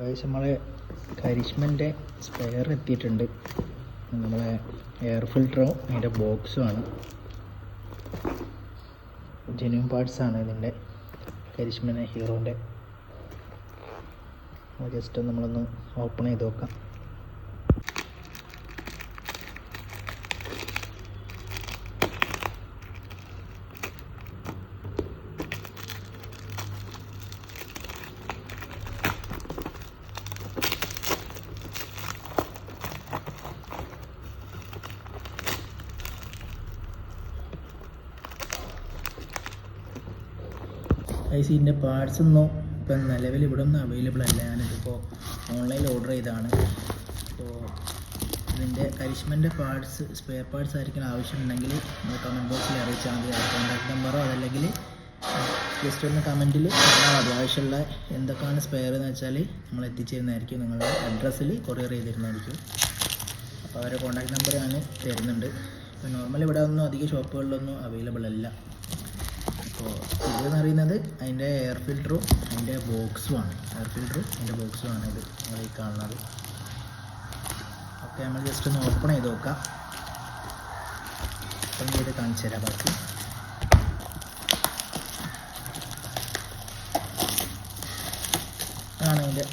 ഏകദേശം നമ്മളെ കരിഷ്മന്റെ സ്പെയർ എത്തിയിട്ടുണ്ട്. നമ്മളെ എയർ ഫിൽറ്ററും അതിന്റെ ബോക്സുമാണ് ജെന്യൂൻ പാർട്സാണ് ഇതിന്റെ കരിഷ്മന ഹീറോന്റെ ജസ്റ്റ് നമ്മളൊന്ന് ഓപ്പൺ ചെയ്ത് നോക്കാം. ഐ ഇതിന്റെ പാർട്സ് ഒന്നും ഇപ്പം നിലവിൽ ഇവിടെ ഒന്നും അവൈലബിൾ അല്ല. ഞാനിതിപ്പോൾ ഓൺലൈനിൽ ഓർഡർ ചെയ്തതാണ്. അപ്പോൾ ഇതിന്റെ കരിഷ്മന്റെ പാർട്സ് സ്പെയർ പാർട്സ് ആയിരിക്കും ആവശ്യമുണ്ടെങ്കിൽ നമ്മൾ കമന്റ് ബോക്സിൽ അറിയിച്ചാൽ മതി. കോൺടാക്ട് നമ്പറോ അതല്ലെങ്കിൽ ജസ്റ്റ് ഒന്ന് കമന്റിൽ പറഞ്ഞാൽ ആവശ്യമുള്ള എന്തൊക്കെയാണ് സ്പെയർ എന്ന് വെച്ചാൽ നമ്മൾ എത്തിച്ചേരുന്നതായിരിക്കും. നിങ്ങളുടെ അഡ്രസ്സിൽ കൊറിയർ ചെയ്തിരുന്നതായിരിക്കും. അപ്പോൾ അവരുടെ കോൺടാക്ട് നമ്പർ ഞാൻ തരുന്നുണ്ട്. ഇപ്പോൾ നോർമൽ ഇവിടെ ഒന്നും അധികം ഷോപ്പുകളിലൊന്നും അവൈലബിൾ അല്ല. അപ്പോൾ ഇതെന്ന് പറയുന്നത് അതിന്റെ എയർ ഫിൽറ്ററും അതിന്റെ ബോക്സുമാണ് എയർ ഫിൽറ്ററും അതിന്റെ ബോക്സുമാണ് ഇത് നിങ്ങൾ ഈ കാണുന്നത്. ഓക്കെ നമ്മൾ ജസ്റ്റ് ഒന്ന് ഓപ്പൺ ചെയ്ത് നോക്കാം. ഓപ്പൺ ചെയ്ത് കാണിച്ചു തരാം ബാക്കി. ആണ് അതിന്റെ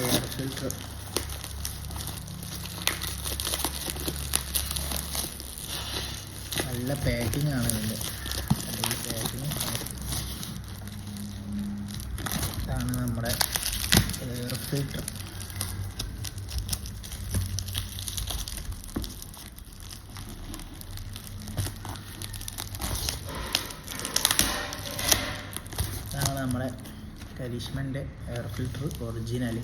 എയർ ഫിൽറ്റർ നല്ല പാക്കിംഗ് ആണ് ഇതിന്റെ അല്ലെങ്കിൽ പാക്കിംഗ് ഇതാണ് നമ്മുടെ എയർ കിട്ടും ഇതാണ് നമ്മുടെ എയർ ഫിൽറ്റർ ഒറിജിനൽ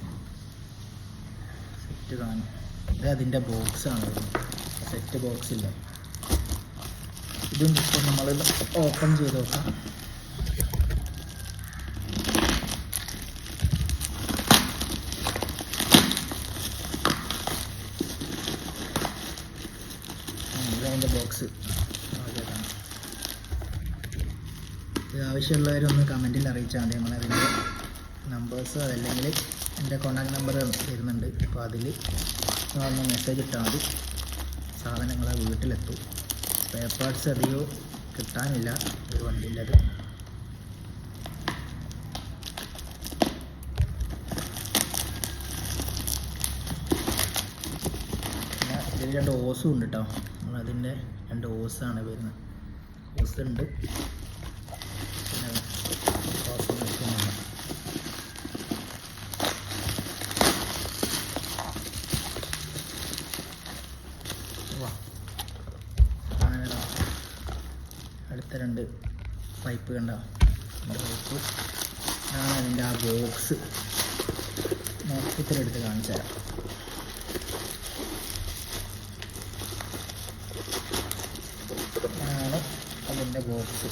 സെറ്റ് കാണും. ഇത് അതിന്റെ ബോക്സാണ് സെറ്റ് ബോക്സ് ഇല്ല. ഇതും ഇപ്പം നമ്മൾ ഓപ്പൺ ചെയ്ത് നോക്കാം. ഇതിന്റെ ബോക്സ് ഇത് ആവശ്യമുള്ളവരൊന്ന് കമന്റിൽ അറിയിച്ചാൽ മതി. നമ്മളതിന്റെ നമ്പേഴ്സ് അതല്ലെങ്കിൽ എന്റെ കോൺടാക്ട് നമ്പർ വരുന്നുണ്ട്. അപ്പോൾ അതിൽ ഒന്ന് മെസ്സേജ് ഇട്ടാൽ മതി. സാധനങ്ങൾ വീട്ടിലെത്തും. സ്പെയർ പാർട്സ് അധികം കിട്ടാനില്ല. ഒരു വണ്ടിയിലത് ഇതിൽ രണ്ട് ഓസും ഉണ്ട് കേട്ടോ നമ്മളതിന്റെ രണ്ട് ഓസാണ് വരുന്നത്. ഓസ് ഉണ്ട്. പിന്നെ അടുത്ത രണ്ട് പൈപ്പ് കണ്ട? പൈപ്പ് ഇതാണ് അതിന്റെ ആ ബോക്സ് മൊത്തത്തിലെടുത്ത് കാണിച്ചു തരാം ഇതാണ് ബോക്സ്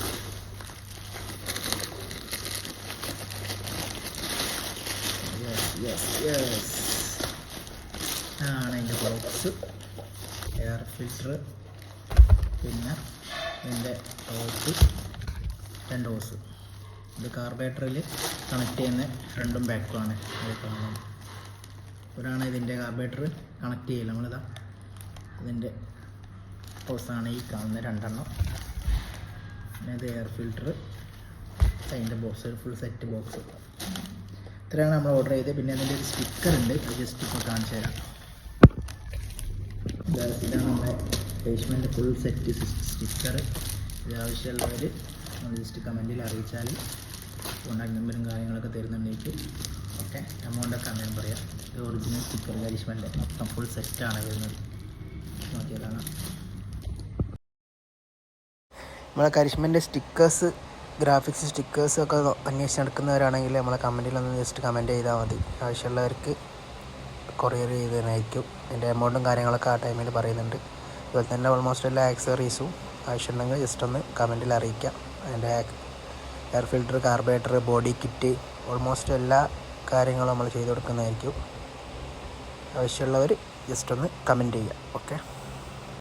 യെസ് യെസ് ആണ് എന്റെ ബോക്സ് എയർ ഫിൽറ്റർ പിന്നെ എന്റെ ടോസ് രണ്ട് ഹോസ് ഇത് കാർബറേറ്ററിൽ കണക്ട് ചെയ്യുന്ന രണ്ടും ബാക്കുമാണ് അത് കാണുന്നത് ഒരാണ് ഇതിന്റെ കാർബേറ്റർ കണക്ട് ചെയ്യില്ല. നമ്മളിതാ ഇതിന്റെ ഹോസാണ് ഈ കാണുന്ന രണ്ടെണ്ണം. ഇത് എയർ ഫിൽറ്റർ അതിന്റെ ബോക്സ് ഒരു ഫുൾ സെറ്റ് ബോക്സ് ഇത്രയാണ് നമ്മൾ ഓർഡർ ചെയ്തത്. പിന്നെ അതിന്റെ ഒരു സ്റ്റിക്കർ ഉണ്ട്. അത് ജസ്റ്റ് ഇപ്പോൾ കാണിച്ചു തരാം. ഇതാ ഇതാണ് നമ്മുടെ പേഷ്മെന്റ് ഫുൾ സെറ്റ് സ്റ്റിക്കർ ഇത് ആവശ്യമുള്ളവർ നമ്മൾ ജസ്റ്റ് കമന്റിൽ അറിയിച്ചാൽ കോൺടാക്ട് നമ്പറും കാര്യങ്ങളൊക്കെ തരുന്നുണ്ടെങ്കിൽ ഓക്കെ എമൗണ്ടൊക്കെ അങ്ങനെ പറയാം. ഇത് ഒറിജിനൽ സ്റ്റിക്കർ കരിഷ്മന്റെ മൊത്തം ഫുൾ സെറ്റാണ് വരുന്നത്. നോക്കിയതാണ്. നമ്മളെ കരിഷ്മന്റെ സ്റ്റിക്കേഴ്സ് ഗ്രാഫിക്സ് സ്റ്റിക്കേഴ്സ് ഒക്കെ അന്വേഷിച്ച് നടക്കുന്നവരാണെങ്കിൽ നമ്മളെ കമന്റിൽ ഒന്ന് ജസ്റ്റ് കമന്റ് ചെയ്താൽ മതി. ആവശ്യമുള്ളവർക്ക് കൊറിയർ ചെയ്ത് തന്നെയായിരിക്കും അതിന്റെ എമൗണ്ടും കാര്യങ്ങളൊക്കെ ആ ടൈമിൽ പറയുന്നുണ്ട്. അതുപോലെ തന്നെ ഓൾമോസ്റ്റ് എല്ലാ ആക്സറീസും ആവശ്യമുണ്ടെങ്കിൽ ജസ്റ്റ് ഒന്ന് കമന്റിൽ അറിയിക്കാം അതിന്റെ air filter carburettor body kit almost എല്ലാ കാര്യങ്ങളും നമ്മൾ ചെയ്ത് കൊടുക്കുന്നതായിരിക്കും. ആവശ്യമുള്ളവർ ജസ്റ്റ് ഒന്ന് കമന്റ് ചെയ്യുക. ഓക്കെ